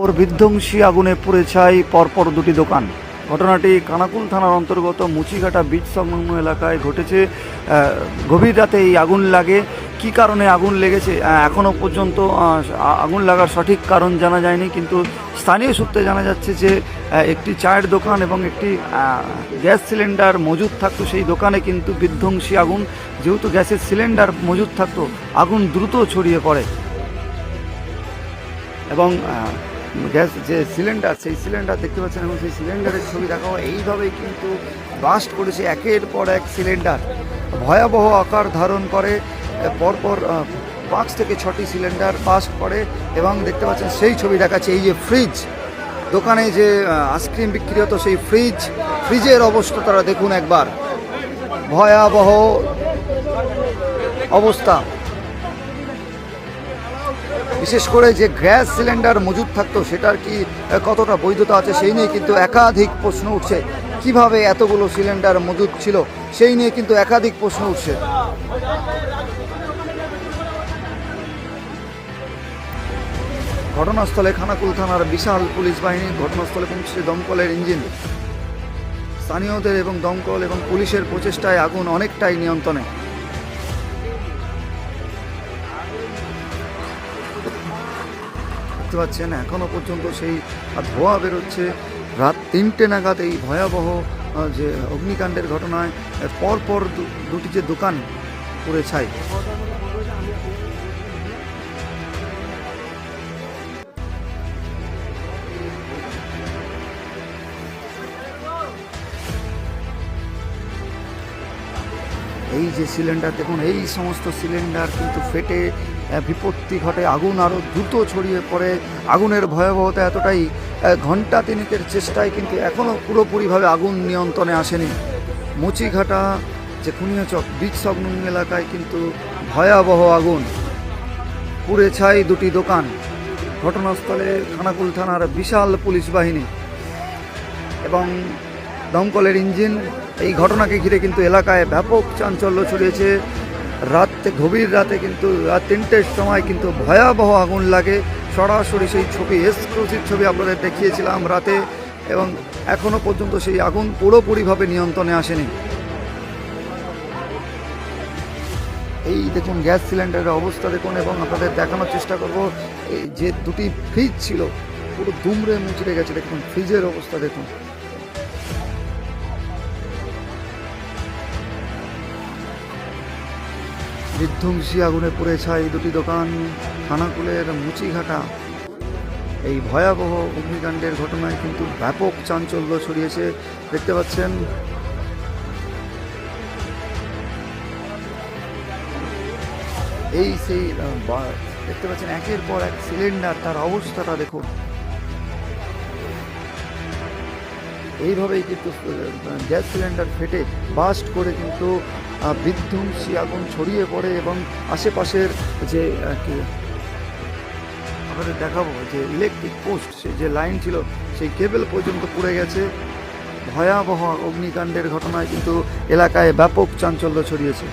ওর বিধ্বংসী আগুনে পুড়ে ছাই পরপর দুটি দোকান। ঘটনাটি কানাকুল থানার অন্তর্গত মুচিঘাটা বীজ সংলগ্ন এলাকায় ঘটেছে। গভীর রাতে এই আগুন লাগে। কি কারণে আগুন লেগেছে? এখনও পর্যন্ত আগুন লাগার সঠিক কারণ জানা যায়নি, কিন্তু স্থানীয় সূত্রে জানা যাচ্ছে যে একটি চায়ের দোকান এবং একটি গ্যাস সিলিন্ডার মজুদ থাকতো। সেই দোকানে কিন্তু বিধ্বংসী আগুন। যেহেতু গ্যাসের সিলিন্ডার মজুদ থাকতো, আগুন দ্রুত ছড়িয়ে পড়ে। এবং গ্যাস যে সিলিন্ডার, সেই সিলিন্ডার দেখতে পাচ্ছেন এবং সেই সিলিন্ডারের ছবি দেখা হয় এইভাবেই কিন্তু বাস্ট করেছে একের পর এক সিলিন্ডার। ভয়াবহ আকার ধারণ করে, পরপর পাঁচ থেকে ছটি সিলিন্ডার বাস্ট করে এবং দেখতে পাচ্ছেন সেই ছবি দেখাচ্ছে এই যে ফ্রিজ দোকানে যে আইসক্রিম বিক্রি হতো সেই ফ্রিজ ফ্রিজের অবস্থা তারা দেখুন একবার। ভয়াবহ অবস্থা। বিশেষ করে যে গ্যাস সিলিন্ডার মজুদ থাকতো, সেটার কি কতটা বৈধতা আছে সেই নিয়ে কিন্তু একাধিক প্রশ্ন উঠছে। কীভাবে এতগুলো সিলিন্ডার মজুদ ছিল সেই নিয়ে কিন্তু একাধিক প্রশ্ন উঠছে। ঘটনাস্থলে খানাকুল থানার বিশাল পুলিশ বাহিনী ঘটনাস্থলে পৌঁছেছে দমকলের ইঞ্জিন। স্থানীয়দের এবং দমকল এবং পুলিশের প্রচেষ্টায় আগুন অনেকটাই নিয়ন্ত্রণে। দেখতে পাচ্ছেন এখনও পর্যন্ত সেই ধোয়া বেরোচ্ছে। রাত তিনটে নাগাদ এই ভয়াবহ যে অগ্নিকাণ্ডের ঘটনায় পরপর দুটি যে দোকান পুড়ে ছাই। এই যে সিলিন্ডার দেখুন, এই সমস্ত সিলিন্ডার কিন্তু ফেটে বিপত্তি ঘটে, আগুন আরও দ্রুত ছড়িয়ে পড়ে। আগুনের ভয়াবহতা এতটাই ঘণ্টা তিনেকের চেষ্টায় কিন্তু এখনও পুরোপুরিভাবে আগুন নিয়ন্ত্রণে আসেনি। মুচিঘাটা, যে খুনিয়াচক বীজ সংলগ্ন এলাকায় কিন্তু ভয়াবহ আগুন। পুড়ে ছাই দুটি দোকান, ঘটনাস্থলে খানাকুল থানার বিশাল পুলিশ বাহিনী এবং দমকলের ইঞ্জিন এই ঘটনাকে ঘিরে কিন্তু এলাকায় ব্যাপক চাঞ্চল্য ছড়িয়েছে। রাতে গভীর রাতে কিন্তু রাত তিনটের সময় কিন্তু ভয়াবহ আগুন লাগে। সরাসরি সেই ছবি, এক্সক্লুসিভ ছবি আপনাদের দেখিয়েছিলাম রাতে এবং এখনও পর্যন্ত সেই আগুন পুরোপুরিভাবে নিয়ন্ত্রণে আসেনি। এই দেখুন, গ্যাস সিলিন্ডারের অবস্থা দেখুন এবং আপনাদের দেখানোর চেষ্টা করব, এই যে দুটি ফ্রিজ ছিল, পুরো দুমড়ে মুচড়ে গেছে, দেখুন ফ্রিজের অবস্থা দেখুন। বিধ্বংসী আগুনে পড়ে ছাই দুটি দোকান খানাকুলের মুচিঘাটা। এই ভয়াবহ অগ্নিকাণ্ডের ঘটনায় কিন্তু ব্যাপক চাঞ্চল্য ছড়িয়েছে। দেখতে পাচ্ছেন। এই সেই দেখতে পাচ্ছেন একের পর এক সিলিন্ডার, তার অবস্থাটা দেখুন। এইভাবেই কিন্তু গ্যাস সিলিন্ডার ফেটে বাস্ট করে কিন্তু বিধ্বংসী আগুন ছড়িয়ে পড়ে এবং আশেপাশের যে কি, আপনাদের দেখাবো যে ইলেকট্রিক পোস্ট সে যে লাইন ছিল, সেই কেবেল পর্যন্ত পুড়ে গেছে। ভয়াবহ অগ্নিকাণ্ডের ঘটনায় কিন্তু এলাকায় ব্যাপক চাঞ্চল্য ছড়িয়েছে।